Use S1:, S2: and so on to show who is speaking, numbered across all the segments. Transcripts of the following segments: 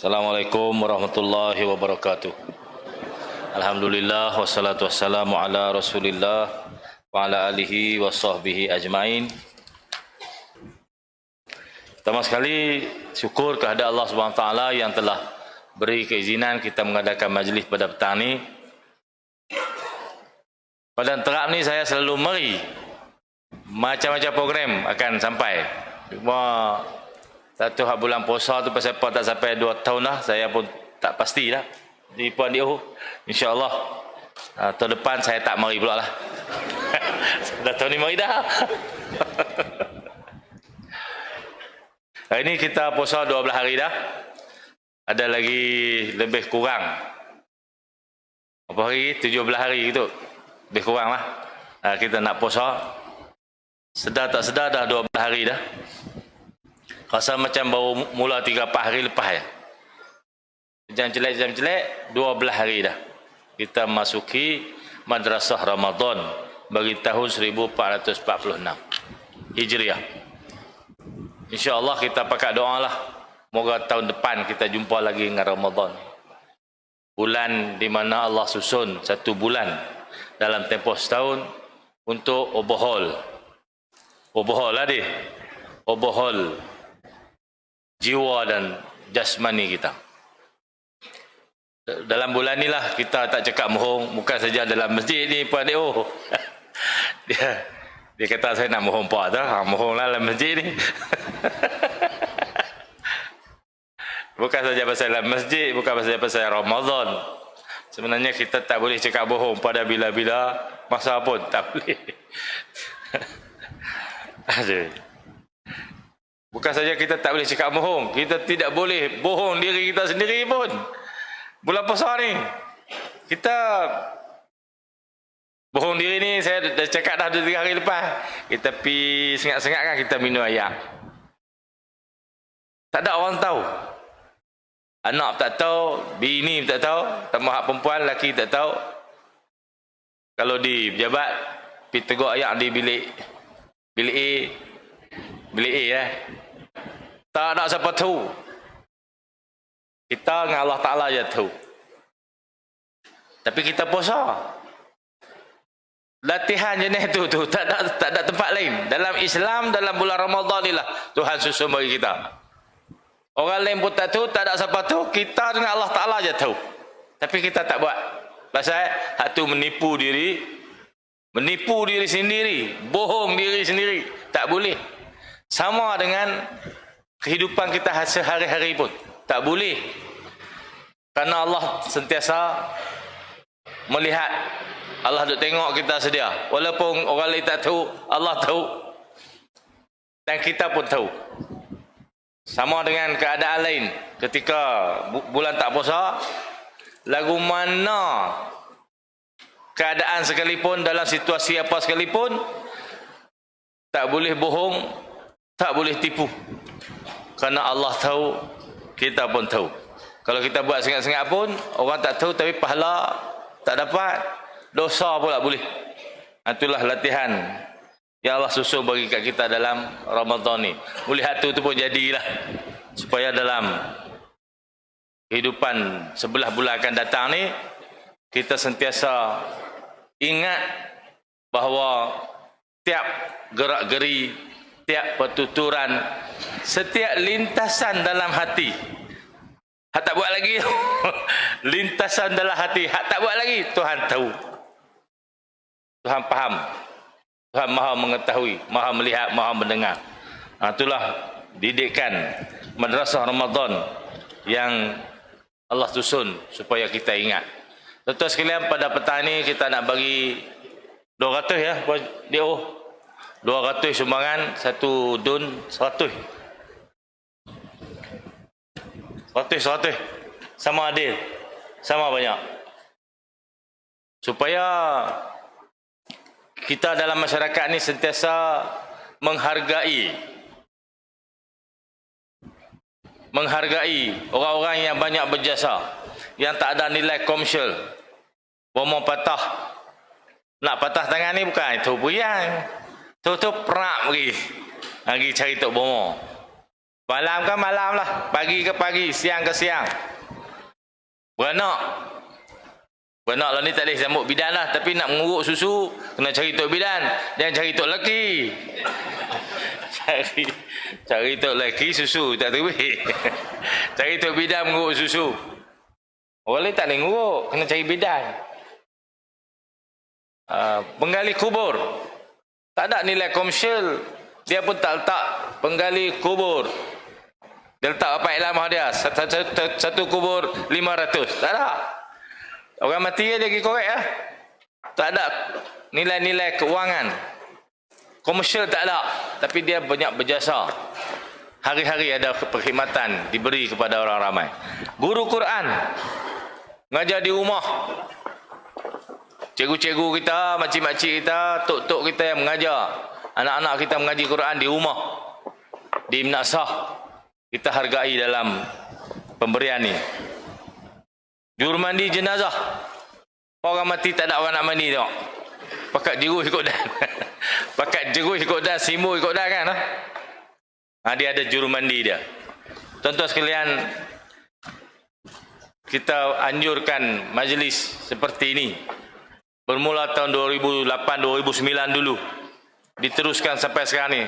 S1: Assalamualaikum warahmatullahi wabarakatuh. Alhamdulillah wassalatu wassalamu ala Rasulillah wa ala alihi wa sahbihi ajmain. Pertama sekali syukur kehadirat Allah Subhanahu taala yang telah beri keizinan kita mengadakan majlis pada petang ni. Pada terap ni saya selalu meri macam-macam program akan sampai. Cuma satu hak bulan puasa tu pasal apa tak sampai dua tahun dah saya pun tak pasti dah di Puan Diu insyaallah. Uh, tahun depan saya tak mari pula lah. Dah tahun ni mari dah. Hari ni kita puasa 12 hari dah. Ada lagi lebih kurang. Apa hari? 17 hari gitu. Lebih kurang lah. Uh, kita nak puasa. Sedar tak sedar dah 12 hari dah Rasa macam baru mula 3-4 hari lepas ya. Jam jelek, jam jelek, 12 hari dah. Kita masuki Madrasah Ramadan bagi tahun 1446. Hijriah. InsyaAllah kita pakai doa lah. Moga tahun depan kita jumpa lagi dengan Ramadan. Bulan di mana Allah susun satu bulan dalam tempoh setahun untuk overhaul. Overhaul lah dia. Overhaul jiwa dan jasmani kita. Dalam bulan ni lah kita tak cakap mohong, bukan saja dalam masjid ni Pak Adik oh. dia, dia kata saya nak mohong Pak tu, ha, mohong lah dalam masjid ni. bukan saja pasal dalam masjid, bukan saja pasal Ramadan. Sebenarnya kita tak boleh cakap bohong pada bila-bila masa pun tak boleh. Aduh. Bukan saja kita tak boleh cakap bohong, kita tidak boleh bohong diri kita sendiri pun. Bulan puasa ni. Kita bohong diri ni saya dah cakap dah 2 3 hari lepas. Kita pi sengat-sengat kan kita minum air. Tak ada orang tahu. Anak tak tahu, bini tak tahu, tambah hak perempuan lelaki tak tahu. Kalau di pejabat pi tegur ayat di bilik bilik A bilik A eh. Tak ada siapa tahu. Kita dengan Allah Ta'ala je tahu. Tapi kita puasa. Latihan jenis tu tu tak ada tak ada tempat lain. Dalam Islam dalam bulan Ramadan ni lah Tuhan susun bagi kita. Orang lain pun tak tahu, tak ada siapa tahu. Kita dengan Allah Ta'ala je tahu. Tapi kita tak buat. Pasal hak tu menipu diri. Menipu diri sendiri. Bohong diri sendiri. Tak boleh. Sama dengan kehidupan kita sehari-hari pun. Tak boleh. Karena Allah sentiasa melihat. Allah duk tengok kita sedia. Walaupun orang lain tak tahu, Allah tahu. Dan kita pun tahu. Sama dengan keadaan lain. Ketika bulan tak puasa, lagu mana keadaan sekalipun, dalam situasi apa sekalipun, tak boleh bohong, tak boleh tipu. Karena Allah tahu, kita pun tahu. Kalau kita buat sengat-sengat pun, orang tak tahu tapi pahala tak dapat, dosa pula boleh. Itulah latihan yang Allah susun bagi kat kita dalam Ramadan ni. Melihat tu tu pun jadilah. Supaya dalam kehidupan sebelah bulan akan datang ni, kita sentiasa ingat bahawa tiap gerak-geri, tiap pertuturan, setiap lintasan dalam hati. Hak tak buat lagi. lintasan dalam hati. Hak tak buat lagi. Tuhan tahu. Tuhan faham. Tuhan maha mengetahui, maha melihat, maha mendengar. Ha, itulah didikan madrasah Ramadan yang Allah susun supaya kita ingat. Tuan sekalian pada petang ni kita nak bagi 200 ya, dia oh. 200 sumbangan, satu dun 100. 100 100. Sama adil. Sama banyak. Supaya kita dalam masyarakat ni sentiasa menghargai menghargai orang-orang yang banyak berjasa yang tak ada nilai komersial bomo patah nak patah tangan ni bukan itu puyang tu tu perak pergi lagi cari tok bomo Malam ke malam lah. Pagi ke pagi. Siang ke siang. Beranak. Beranak lah ni tak boleh sambut bidan lah. Tapi nak menguruk susu, kena cari tok bidan. Jangan cari tok lelaki. cari cari tok lelaki susu tak terbit. cari tok bidan menguruk susu. Orang lain tak boleh nguruk. Kena cari bidan. Uh, penggali kubur. Tak ada nilai komersial. Dia pun tak letak penggali kubur. Dia letak apa ilmu dia? Satu, satu, satu kubur 500. Tak ada. Orang mati dia pergi korek lah. Tak ada nilai-nilai keuangan. Komersial tak ada. Tapi dia banyak berjasa. Hari-hari ada perkhidmatan diberi kepada orang ramai. Guru Quran. Ngajar di rumah. Cikgu-cikgu kita, makcik-makcik kita, tok-tok kita yang mengajar. Anak-anak kita mengaji Quran di rumah. Di Minasah. Kita hargai dalam pemberian ni. Juru mandi jenazah. Orang mati tak ada orang nak mandi tengok. Pakat jeru ikut dan. Pakat jeru ikut dan, simu ikut dan kan. Ha, dia ada juru mandi dia. Tuan-tuan sekalian, kita anjurkan majlis seperti ini. Bermula tahun 2008-2009 dulu. Diteruskan sampai sekarang ni.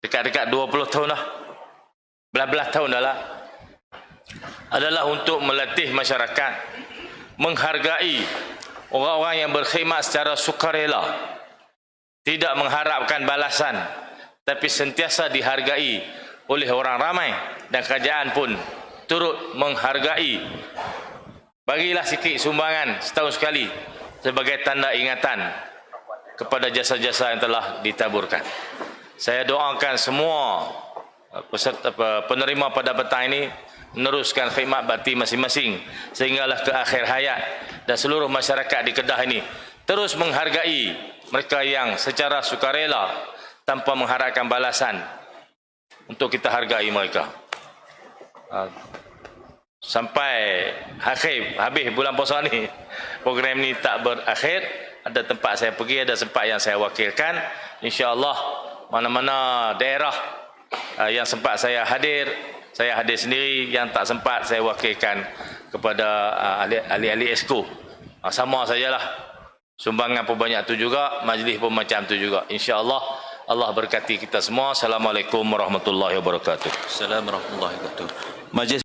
S1: Dekat-dekat 20 tahun dah. Belah-belah tahun dah lah adalah untuk melatih masyarakat menghargai orang-orang yang berkhidmat secara sukarela tidak mengharapkan balasan tapi sentiasa dihargai oleh orang ramai dan kerajaan pun turut menghargai bagilah sikit sumbangan setahun sekali sebagai tanda ingatan kepada jasa-jasa yang telah ditaburkan. Saya doakan semua peserta penerima pada petang ini meneruskan khidmat bakti masing-masing sehinggalah ke akhir hayat dan seluruh masyarakat di Kedah ini terus menghargai mereka yang secara sukarela tanpa mengharapkan balasan untuk kita hargai mereka. Ah, sampai akhir habis bulan puasa ni. Program ni tak berakhir. Ada tempat saya pergi ada tempat yang saya wakilkan. Insyaallah mana-mana daerah ah, yang sempat saya hadir saya hadir sendiri. Yang tak sempat saya wakilkan kepada uh, ahli- ahli-ahli esko uh, sama sajalah. Sumbangan pun banyak tu juga majlis pun macam tu juga. Insyaallah Allah berkati kita semua. Assalamualaikum warahmatullahi wabarakatuh.
S2: Assalamualaikum warahmatullahi wabarakatuh. Majlis